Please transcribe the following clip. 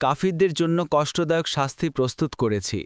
কাফিরদের জন্য কষ্টদায়ক শাস্তি প্রস্তুত করেছি।